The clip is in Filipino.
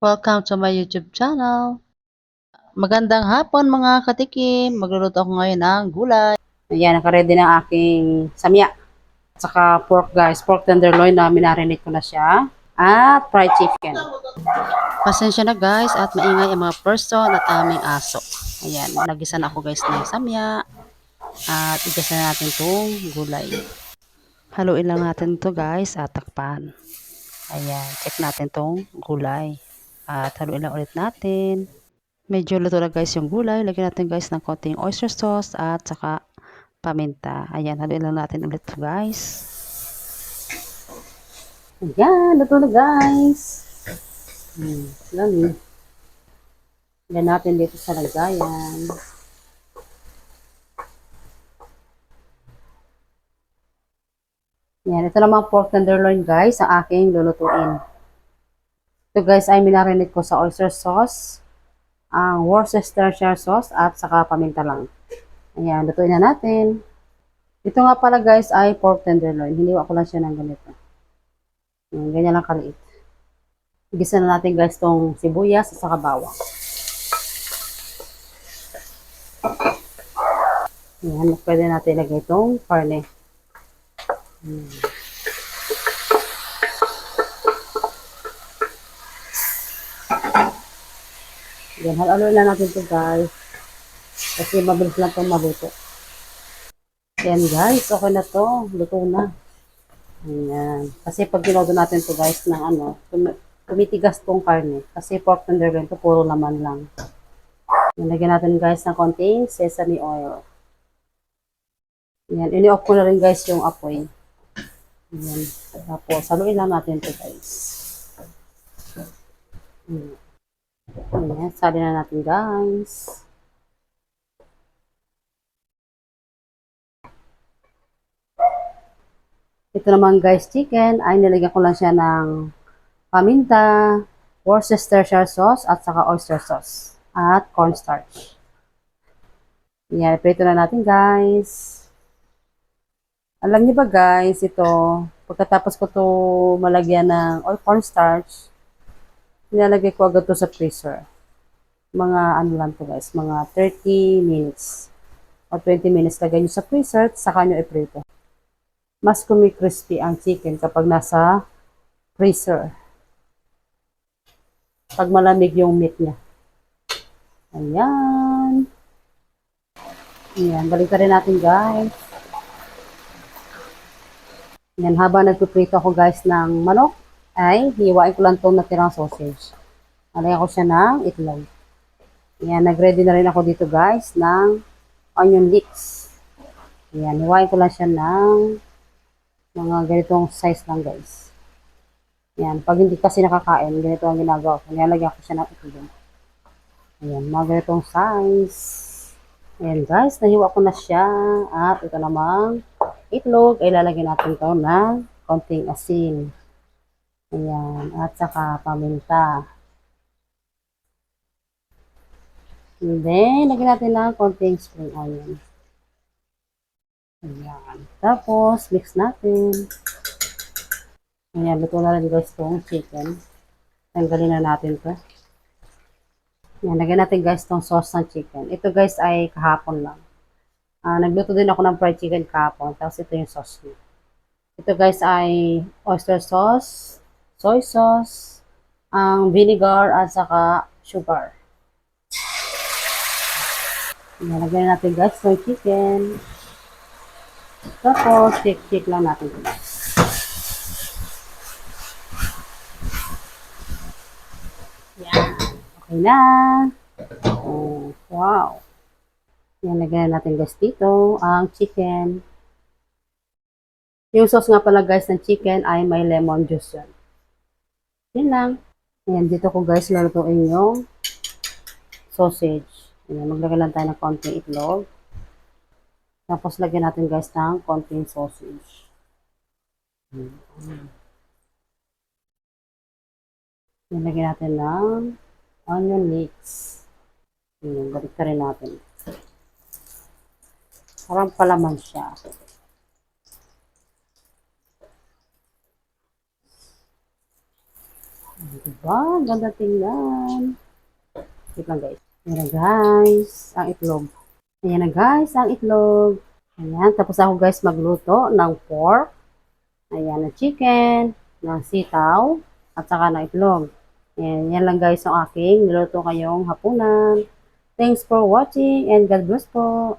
Welcome to my YouTube channel. Magandang hapon mga katikim. Magluluto ako ngayon ng gulay. Ayan, nakaready na ang aking samya. At saka pork guys, pork tenderloin na minarinate ko na siya. At fried chicken. Pasensya na guys at maingay ang mga person at aming aso. Ayan, nagisa na ako guys ng samya. At igisa na natin itong gulay. Haluin lang natin to guys at takpan. Ayan, check natin tong gulay. At haluin lang ulit natin. Medyo luto na guys yung gulay. Lagyan natin guys ng konting oyster sauce at saka paminta. Ayan, haluin lang natin ulit guys. Ayan, luto na guys. Hmm, lami. Yan natin dito sa lagayan. Yan, ito naman pork tenderloin guys, ang aking lulutuin. Ito guys ay minarinate ko sa oyster sauce, ang Worcestershire sauce at saka paminta lang. Ayan, lutuin na natin. Ito nga pala guys ay pork tenderloin. Hiniwa ko lang siya ng ganito. Ayan, ganyan lang kaliit. Gisa na natin guys tong sibuyas at saka bawang. Ayan, pwede natin ilagay itong karne. Hmm. Yan, halalo na natin ito guys. Kasi mabilis lang itong maluto. Yan guys, okay na to. Luto na. Ayan. Kasi pag ginodo natin to guys ng ano, tum- tumitigas tong karne. Kasi pork tenderloin to puro laman lang. Nilagyan natin guys ng konting sesame oil. Yan. Ini-off ko na rin guys yung apoy. Yan. Tapos, haluin lang natin to guys. Ayan. Ayan. Sali na natin guys. Ito naman guys, chicken, ay nilagyan ko lang siya ng paminta, Worcestershire sauce, at saka oyster sauce, at cornstarch. Yan, prito na natin guys. Alam niyo ba guys, ito, pagkatapos ko to malagyan ng or cornstarch, nilalagay ko agad to sa freezer. Mga ano lang to guys, mga 30 minutes or 20 minutes lagay nyo sa freezer, saka nyo iprito mas kumi-crispy ang chicken kapag nasa freezer. Pag malamig yung meat niya. Ayan. Ayan, balik rin natin guys. Ayan, habang nagpiprito ako guys ng manok, ay hiwain ko lang itong natirang sausage. Alagyan ko siya ng itlog. Ayan, nag-ready na rin ako dito guys ng onion leeks. Ayan, hiwain ko lang siya ng mga ganitong size lang guys. Yan, pag hindi kasi nakakain, ganito ang ginagawa ko. Nilalagyan ko siya ng itlog. Ayan, mga ganitong size. Ayan guys, nahiwa ko na siya. At ito namang itlog, ay lalagyan natin ito ng konting asin. Ayan, at saka paminta. And then, lagyan natin ng konting spring onion. Ayan. Tapos, mix natin. Ayan, luto na rin guys itong chicken. Tanggalin na natin to. Ayan, lagyan natin guys itong sauce ng chicken. Ito guys ay kahapon lang. Ah, nagluto din ako ng fried chicken kahapon. Tapos ito yung sauce niya. Ito guys ay oyster sauce, soy sauce, ang vinegar at saka sugar. Ayan, lagyan natin guys itong chicken. Tapos, shake-shake lang natin ito. Yan. Okay na. Oh, wow. Yan, lagyan natin guys dito ang chicken. Yung sauce nga pala guys ng chicken ay may lemon juice yan. Yan lang. Ayan, dito ko guys lalutuin yung sausage. Ayan, maglagay lang tayo ng konting itlog. Tapos lagyan natin guys ng konting sausage. Mm. Lagyan natin ng onion leeks. Ayan, balik ka rin natin. Parang palaman siya. Diba? Ganda tingnan. Wait lang guys. Ayan na guys, ang itlog. Ayan na guys, ang itlog. Ayan, tapos ako guys magluto ng pork. Ayan na chicken, ng sitaw, at saka ng itlog. Ayan, yan lang guys ang aking niluto kayong hapunan. Thanks for watching and God bless po.